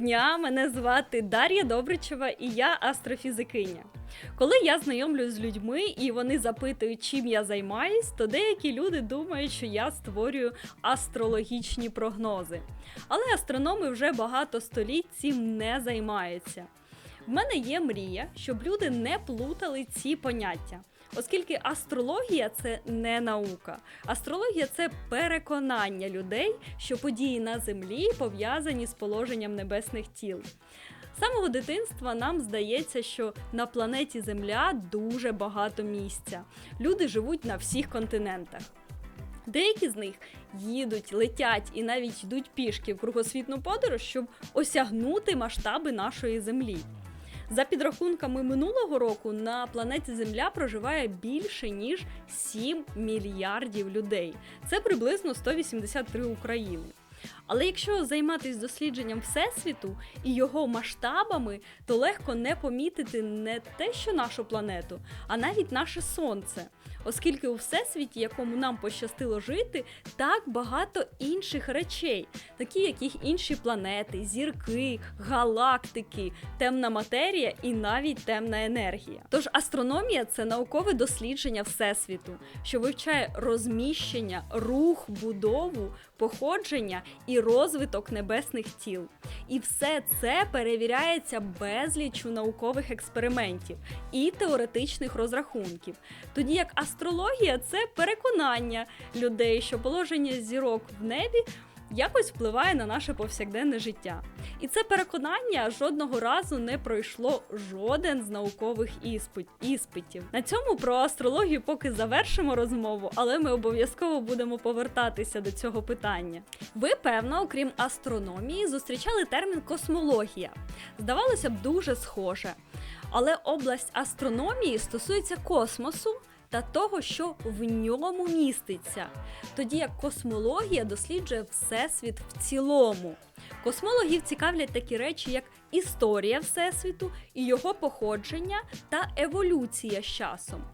дня! Мене звати Дар'я Добричева і я астрофізикиня. Коли я знайомлюсь з людьми і вони запитують, чим я займаюсь, то деякі люди думають, що я створюю астрологічні прогнози. Але астрономи вже багато століть цим не займаються. В мене є мрія, щоб люди не плутали ці поняття. Оскільки астрологія це не наука. Астрологія це переконання людей, що події на землі пов'язані з положенням небесних тіл. З самого дитинства нам здається, що на планеті Земля дуже багато місця. Люди живуть на всіх континентах. Деякі з них їдуть, летять і навіть йдуть пішки в кругосвітну подорож, щоб осягнути масштаби нашої землі. За підрахунками минулого року на планеті Земля проживає більше ніж 7 мільярдів людей. Це приблизно 183 України. Але якщо займатися дослідженням Всесвіту і його масштабами, то легко не помітити не те, що нашу планету, а навіть наше сонце. Оскільки у всесвіті, якому нам пощастило жити, так багато інших речей, такі як їх інші планети, зірки, галактики, темна матерія і навіть темна енергія. Тож астрономія це наукове дослідження всесвіту, що вивчає розміщення, рух, будову, походження і розвиток небесних тіл. І все це перевіряється безлічу наукових експериментів і теоретичних розрахунків. Тоді як астрологія це переконання людей, що положення зірок в небі. Якось впливає на наше повсякденне життя. І це переконання жодного разу не пройшло жоден з наукових іспит, іспитів. На цьому про астрологію поки завершимо розмову, але ми обов'язково будемо повертатися до цього питання. Ви, певно, окрім астрономії, зустрічали термін космологія. Здавалося б, дуже схоже. Але область астрономії стосується космосу та того, що в ньому міститься, тоді як космологія досліджує всесвіт в цілому. Космологів цікавлять такі речі, як історія Всесвіту і його походження та еволюція з часом.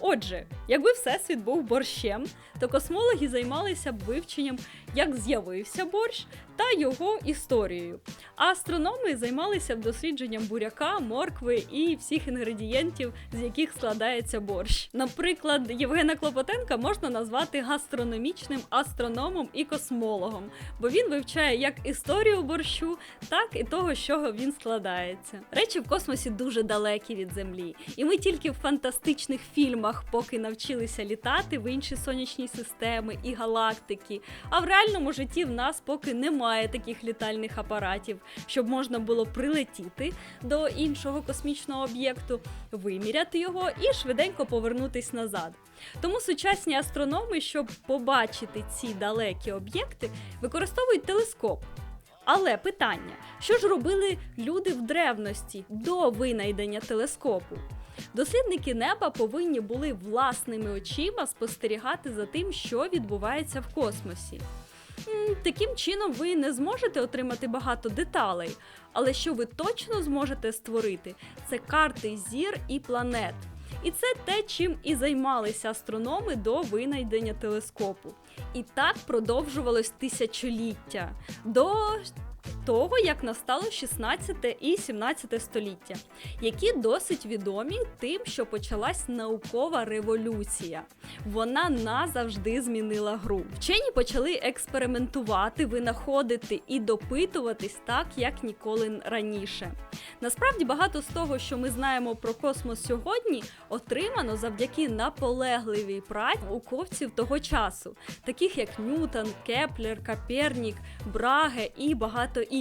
Отже, якби Всесвіт був борщем, то космологи займалися б вивченням, як з'явився борщ та його історією. А астрономи займалися б дослідженням буряка, моркви і всіх інгредієнтів, з яких складається борщ. Наприклад, Євгена Клопотенка можна назвати гастрономічним астрономом і космологом, бо він вивчає як історію борщу, так і того, з чого він складається. Речі в космосі дуже далекі від Землі, і ми тільки в фантастичних фільмах поки навчилися літати в інші сонячні системи і галактики. А в реальному житті в нас поки немає таких літальних апаратів, щоб можна було прилетіти до іншого космічного об'єкту, виміряти його і швиденько повернутись назад. Тому сучасні астрономи, щоб побачити ці далекі об'єкти, використовують телескоп. Але питання: що ж робили люди в древності до винайдення телескопу? Дослідники неба повинні були власними очима спостерігати за тим, що відбувається в космосі. Таким чином ви не зможете отримати багато деталей, але що ви точно зможете створити, це карти зір і планет. І це те, чим і займалися астрономи до винайдення телескопу. І так продовжувалось тисячоліття до того, як настало 16 і 17 століття, які досить відомі тим, що почалась наукова революція. Вона назавжди змінила гру. Вчені почали експериментувати, винаходити і допитуватись так, як ніколи раніше. Насправді багато з того, що ми знаємо про космос сьогодні, отримано завдяки наполегливій праці науковців того часу, таких як Ньютон, Кеплер, Копернік, Браге і багато інших.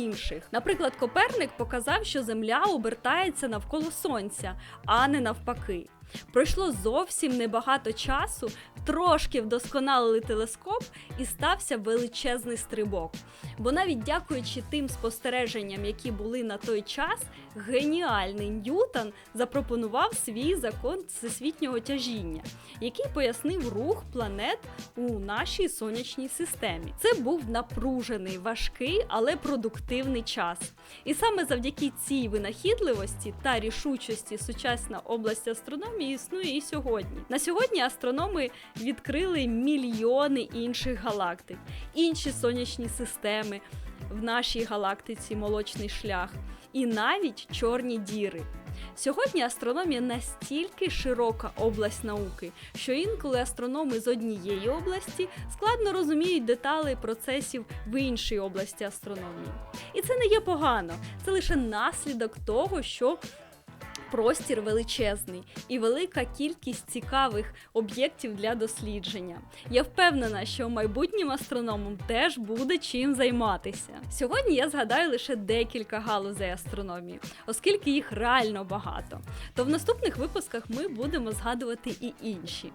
Наприклад, Коперник показав, що Земля обертається навколо Сонця, а не навпаки. Пройшло зовсім небагато часу, трошки вдосконалили телескоп і стався величезний стрибок. Бо навіть дякуючи тим спостереженням, які були на той час, геніальний Ньютон запропонував свій закон всесвітнього тяжіння, який пояснив рух планет у нашій сонячній системі. Це був напружений, важкий, але продуктивний час. І саме завдяки цій винахідливості та рішучості сучасна область астрономії існує і сьогодні. На сьогодні астрономи відкрили мільйони інших галактик, інші сонячні системи. в нашій галактиці молочний шлях, і навіть чорні діри. Сьогодні астрономія настільки широка область науки, що інколи астрономи з однієї області складно розуміють деталі процесів в іншій області астрономії. І це не є погано, це лише наслідок того, що простір величезний і велика кількість цікавих об'єктів для дослідження. Я впевнена, що майбутнім астрономам теж буде чим займатися. Сьогодні я згадаю лише декілька галузей астрономії, оскільки їх реально багато. То в наступних випусках ми будемо згадувати і інші.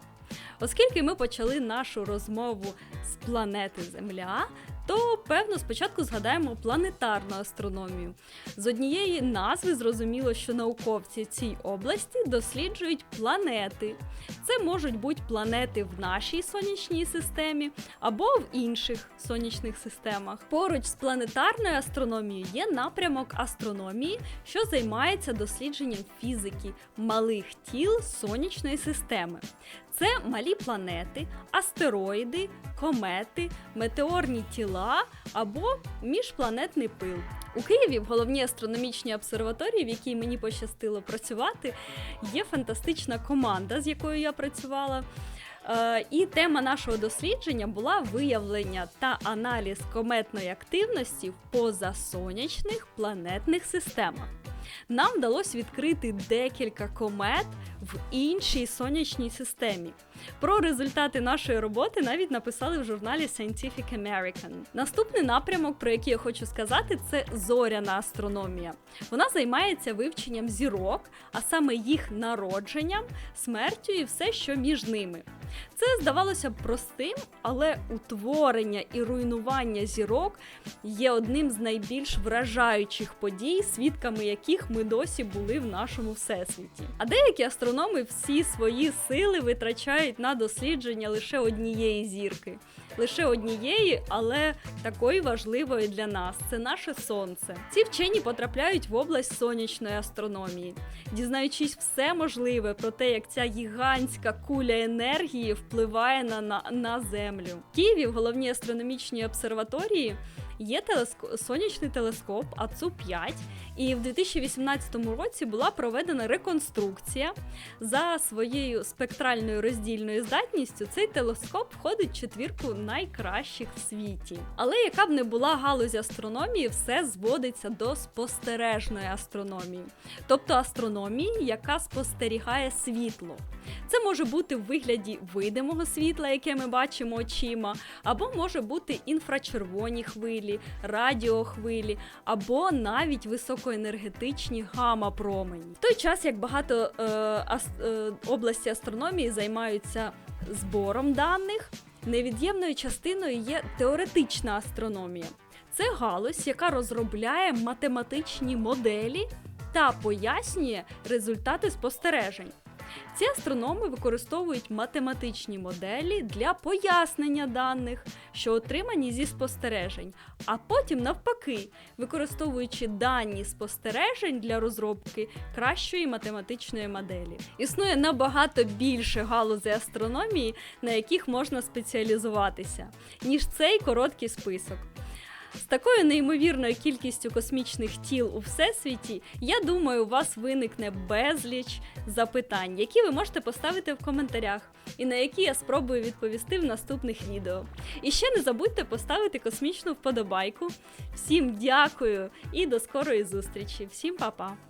Оскільки ми почали нашу розмову з планети Земля, то певно спочатку згадаємо планетарну астрономію. З однієї назви зрозуміло, що науковці цій області досліджують планети. Це можуть бути планети в нашій сонячній системі або в інших сонячних системах. Поруч з планетарною астрономією є напрямок астрономії, що займається дослідженням фізики малих тіл сонячної системи. Це малі планети, астероїди, комети, метеорні тіла або міжпланетний пил. У Києві в головній астрономічній обсерваторії, в якій мені пощастило працювати, є фантастична команда, з якою я працювала. Е, І тема нашого дослідження була виявлення та аналіз кометної активності в позасонячних планетних системах. Нам вдалося відкрити декілька комет в іншій сонячній системі. Про результати нашої роботи навіть написали в журналі Scientific American. Наступний напрямок, про який я хочу сказати, це зоряна астрономія. Вона займається вивченням зірок, а саме їх народженням, смертю і все, що між ними. Це здавалося б простим, але утворення і руйнування зірок є одним з найбільш вражаючих подій, свідками яких ми досі були в нашому всесвіті. А деякі астрономи всі свої сили витрачають на дослідження лише однієї зірки. Лише однієї, але такої важливої для нас це наше сонце. Ці вчені потрапляють в область сонячної астрономії, дізнаючись все можливе про те, як ця гігантська куля енергії впливає на, на, на землю. В Києві в головній астрономічній обсерваторії є телеско... сонячний телескоп АЦУ 5 і в 2018 році була проведена реконструкція. За своєю спектральною роздільною здатністю цей телескоп входить в четвірку найкращих в світі. Але яка б не була галузь астрономії, все зводиться до спостережної астрономії, тобто астрономії, яка спостерігає світло. Це може бути в вигляді видимого світла, яке ми бачимо очима, або може бути інфрачервоні хвилі, радіохвилі, або навіть високоенергетичні гама-промені. В той час, як багато е, е, області астрономії займаються збором даних, невід'ємною частиною є теоретична астрономія. Це галузь, яка розробляє математичні моделі та пояснює результати спостережень. Ці астрономи використовують математичні моделі для пояснення даних, що отримані зі спостережень, а потім, навпаки, використовуючи дані спостережень для розробки кращої математичної моделі. Існує набагато більше галузей астрономії, на яких можна спеціалізуватися, ніж цей короткий список. З такою неймовірною кількістю космічних тіл у всесвіті, я думаю, у вас виникне безліч запитань, які ви можете поставити в коментарях, і на які я спробую відповісти в наступних відео. І ще не забудьте поставити космічну вподобайку. Всім дякую і до скорої зустрічі! Всім па-па!